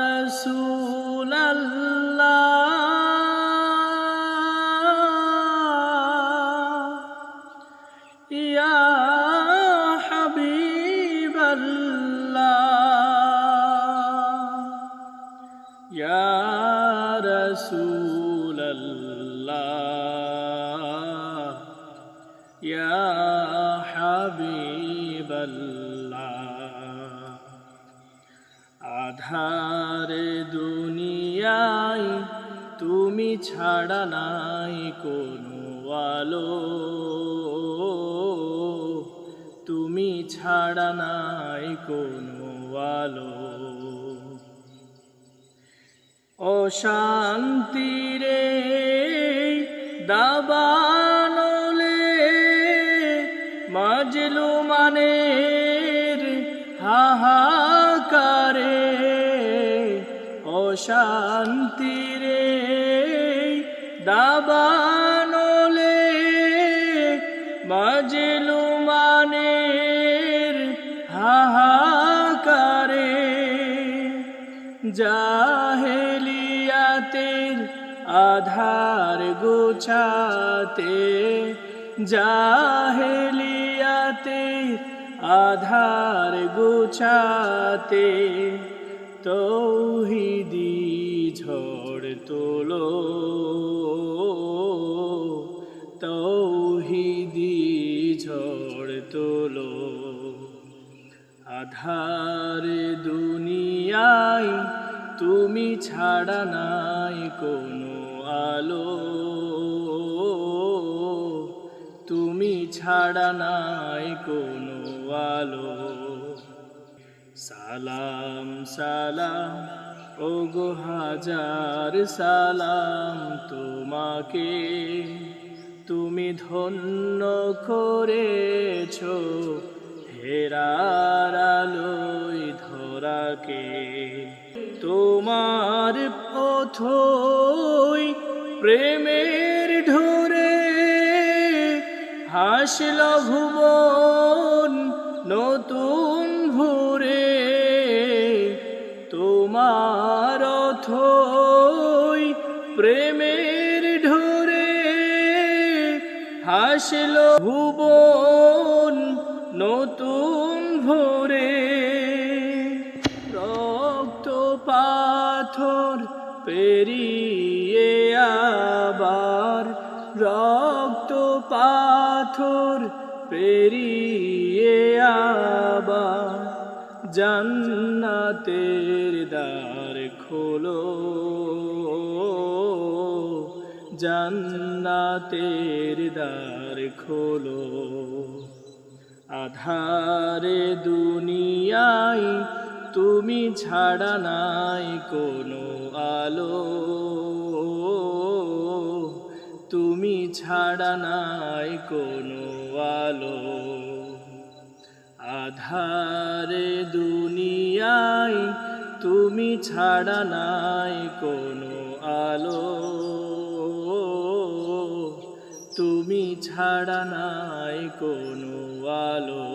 রসুল ইয়া হাবিব ইয়া রসুল ইয়া হাবিব আধারে দুনিয়ায় তুমি ছাড়া নাই কোনো আলো। তুমি ছাড়া নাই কোনো আলো। অশান্তিরে দাবানলে মাজলু মানের হাহাকারে অশান্তিরে দাবানলে মাজলু মানের হাহাকারে জাহেলিয়াতের আধার গোছাতে জাহেলিয়াতের আধার গোছাতে তৌহিদি ঝড় তোলো। তৌহিদি ঝড় তোলো। আধার দুনিয়ায় তুমি ছাড়া নাই কোনো আলো। তুমি ছাড়া নাই কোনো আলো। সালাম সালাম ও গো হাজার সালাম তোমাকে। তুমি ধন্য করেছ হেরার আলোয় ধরাকে। তোমার পথই প্রেমের ঢোরে হাসল ভুবন অথই প্রেমের ঢোরে হাসল ভুবন নতুন ভোরে। রক্ত পাথর পেরিয়ে আবার রক্ত পাথর পেরিয়ে আবার জান্নাতের দ্বার খোলো। জান্নাতের দ্বার খোলো। আধারে দুনিয়ায় তুমি ছাড়া নাই কোনো আলো। তুমি ছাড়া নাই কোনো আলো। আধারে দুনিয়ায় তুমি ছাড়া নাই কোনো আলো। তুমি ছাড়া নাই কোনো আলো।